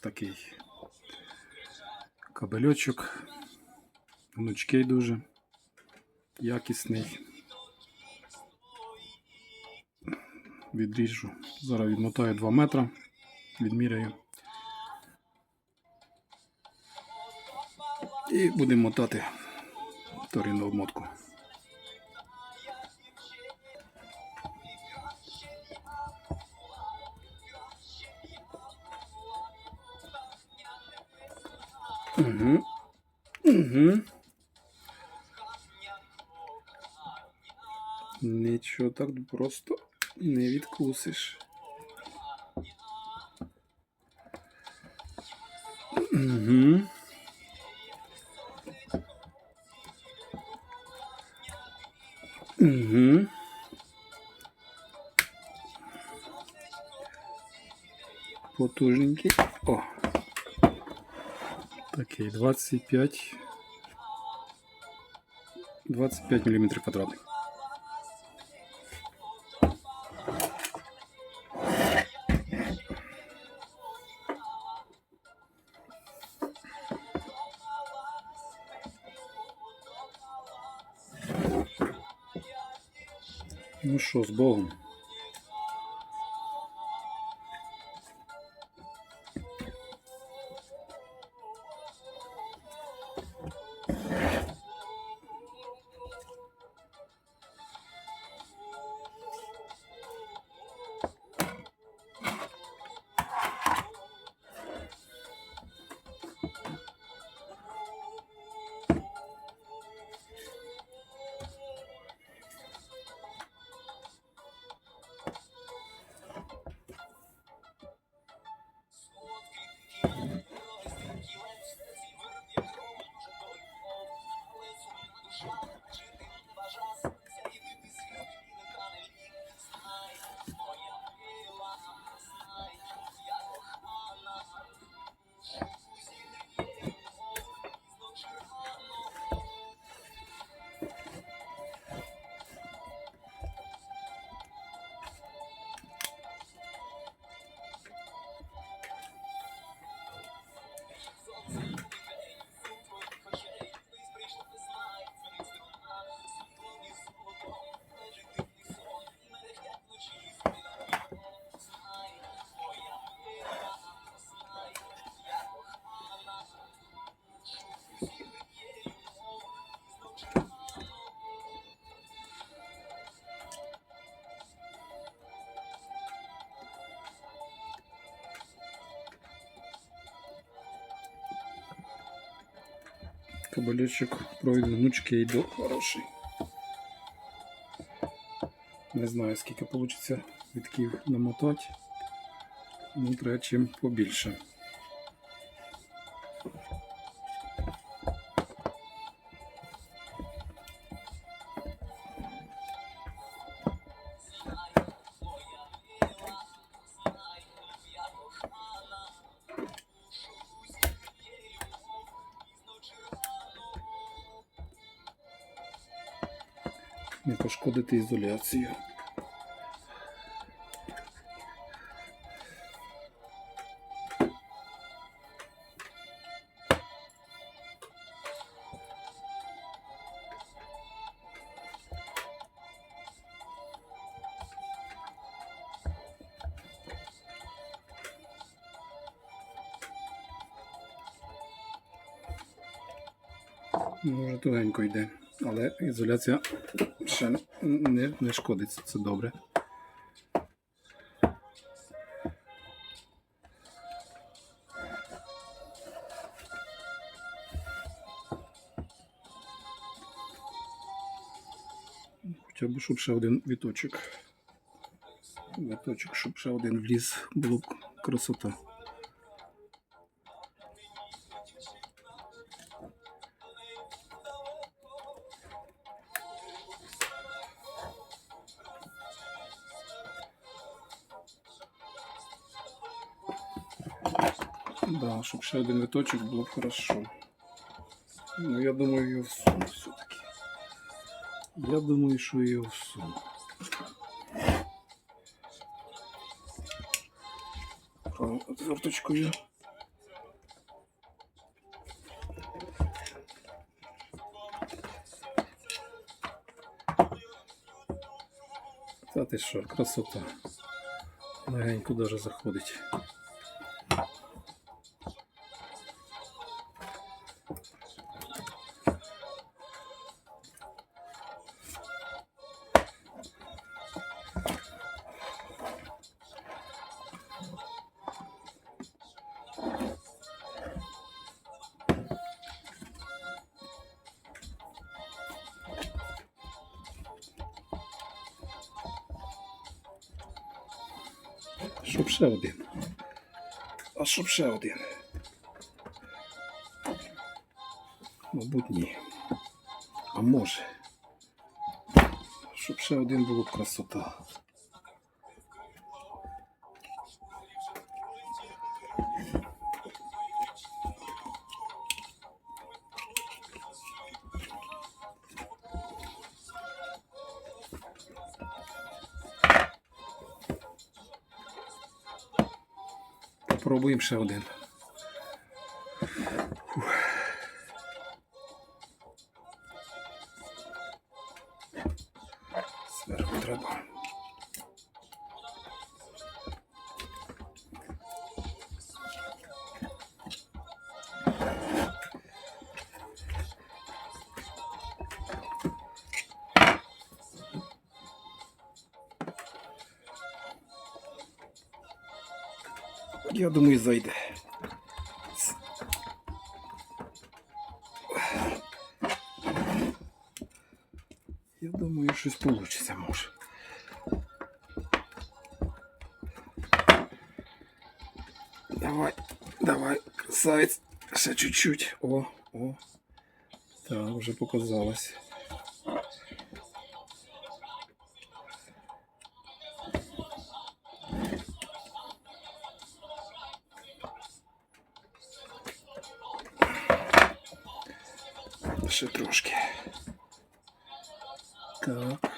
такий кабельочок. Гнучкий дуже. Якісний. Відріжу. Зараз відмотаю 2 метри. Відміряю. І будемо мотати вторинну обмотку. Угу. Угу. Нічого так просто не відкусиш. Угу. Угу. Потужненький. О. Такий 25. 25 мм квадратних. Ну що, з Богом. Кабелечок пройде гнучкий до хороший. Не знаю, скільки вийде вітків намотати. Ну, треба чим побільше. Пошкодити ізоляцію. Може тугенько йде, але ізоляція ще не, не шкодить, це добре. Хоча б щоб ще один віточок. Віточок, щоб ще один вліз, було б красота. один виточок було б хорошо. Ну, я думаю, його всуну все-таки. Я думаю, що його всуну. Отверточкою. Та ти що, красота. Легенько даже заходить. Щоб ще один. А щоб ще один. Мабуть, ні. А може. Щоб ще один було красота. Попробуємо ще один. Я думаю, зайде. Я думаю, щось вийде може. Давай, давай, красавець. Ще чуть-чуть. О, о. Так, вже показалось. Ще трошки. Так.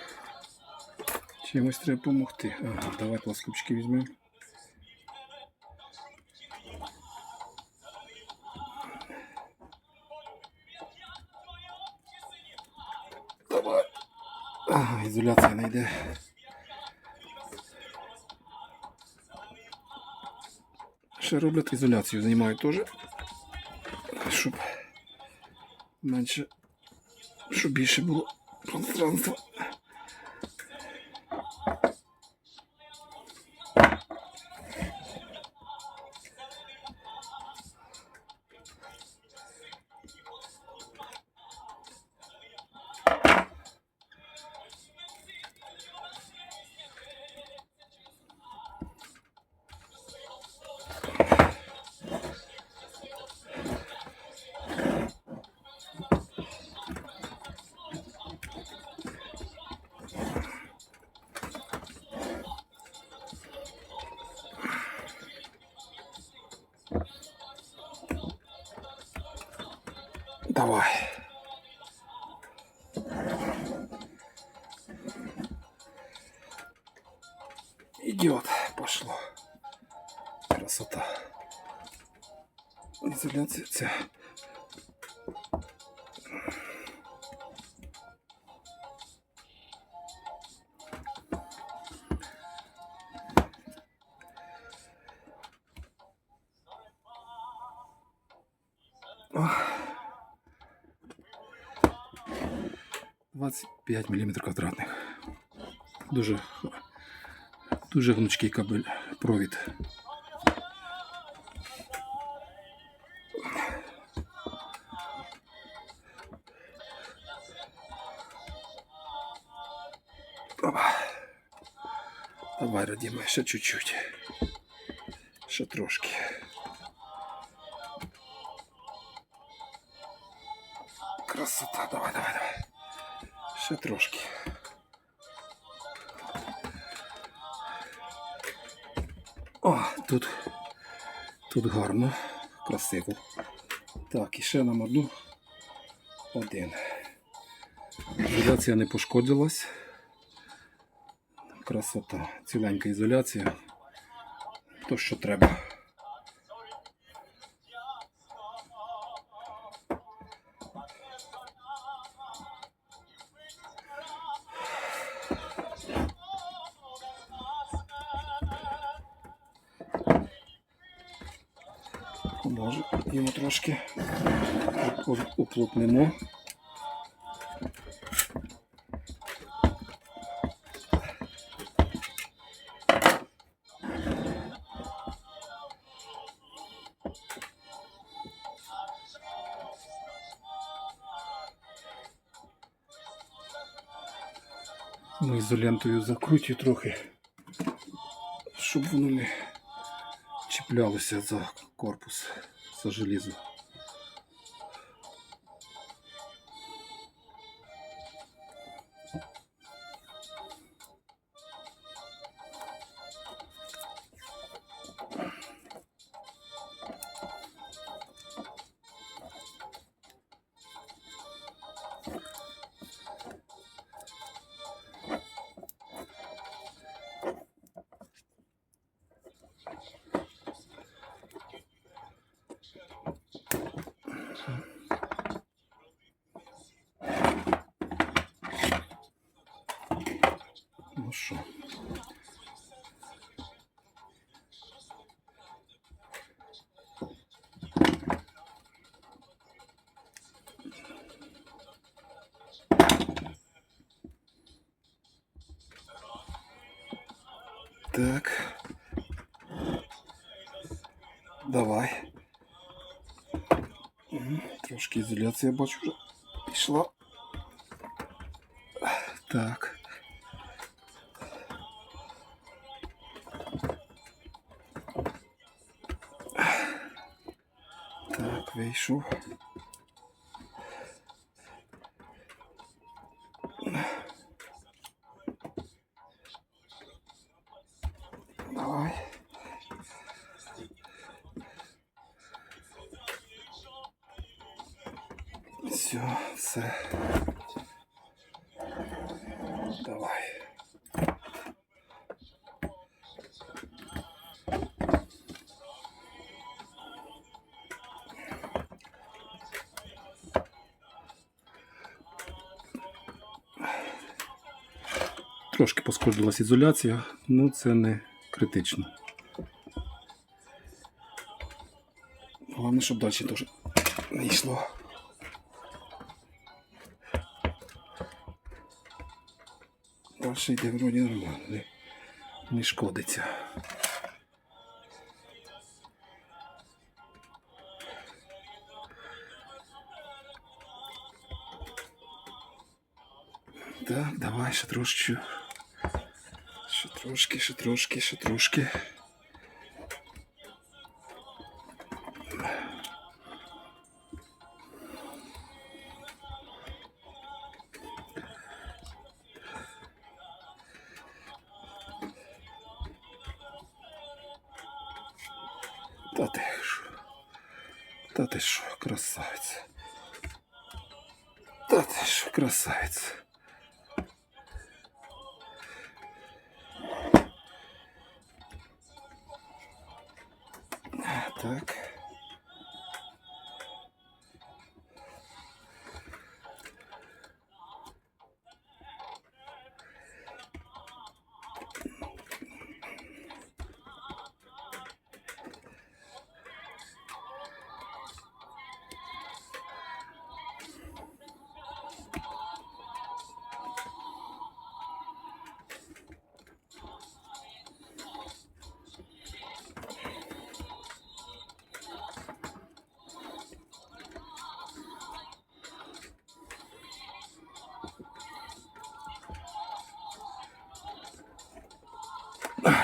Чимось треба допомогти. Ага, давай плоскопчики візьмемо. Давай. Ага, ізоляція не йде. Ще роблять ізоляцію, знімають теж. Щоб менше, щоб більше було пространства. Давай. Идет, пошло. Красота. Изоляция ця. Ох. 25 мм квадратних. Дуже, дуже гнучкий кабель провід. Давай, Радіме, ще чуть-чуть. Ще трошки. Красота, давай, давай, давай. Ще трошки. Тут, тут гарно, красиво. Так, і ще нам одну. Один. Ізоляція не пошкодилась. Красота. Ціленька ізоляція. То, що треба. Оп- уплотнимо. Ну, ізолентою закрутю трохи, щоб воно не чіплялося за корпус, за желізо. Ну що? Так. Давай. Мгм, Трошки ізоляція бачу вже пішла. Так. Так, вийшов. Трошки пошкодилась ізоляція, ну це не критично. Головне, щоб далі теж не йшло. Далі йде вроді нормально, не, шкодиться. Так, давай ще трошки. Трошки, ще трошки, ще трошки. Та ти що? Та ти що, красавець. Та ти що, красавець. Так.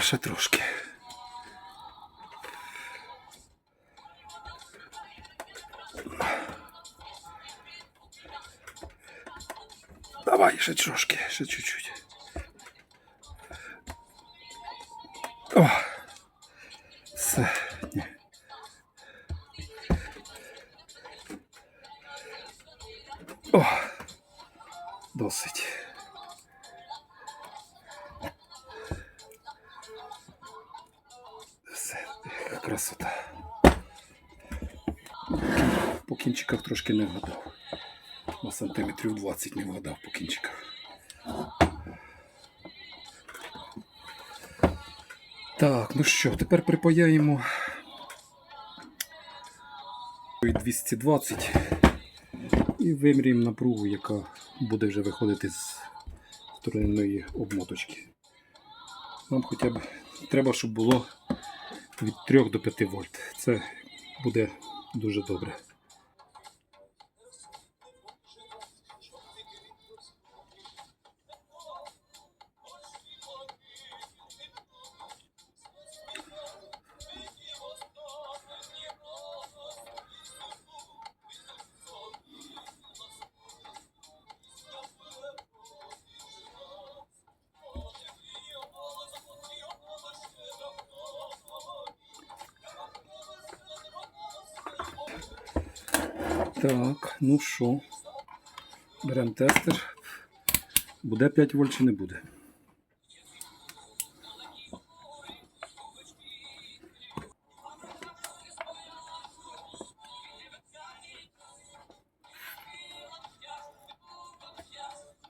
Ще трошки. Давай, ще трошки, ще чуть-чуть. Не вгадав. На сантиметрів 20 не вгадав по кінчиках. Так, ну що, тепер припаяємо 220 і виміряємо напругу, яка буде вже виходити з сторони обмоточки. Нам хоча б треба, щоб було від 3 до 5 вольт. Це буде дуже добре. Так, ну що, беремо тестер. Буде 5 вольт чи не буде?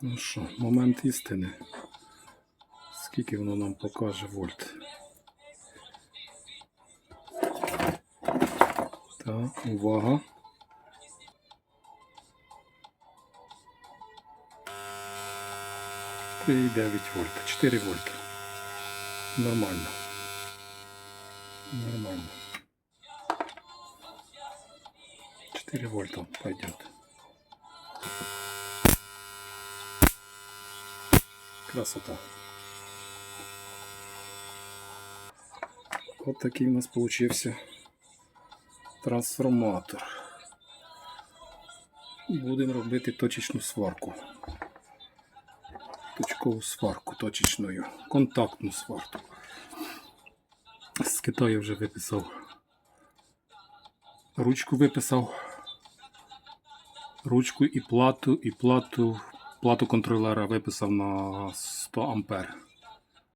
Ну що, момент істини. Скільки воно нам покаже вольт? Так, увага. І 9 вольт, 4 вольта. Нормально. Нормально. 4 вольта пойдет. Красота. Вот такий у нас получився трансформатор. Будемо робити точечну сварку. Точкову сварку точечною. Контактну сварку. З Китаю вже виписав. Ручку виписав. Ручку і плату, і плату, плату контролера виписав на 100 ампер.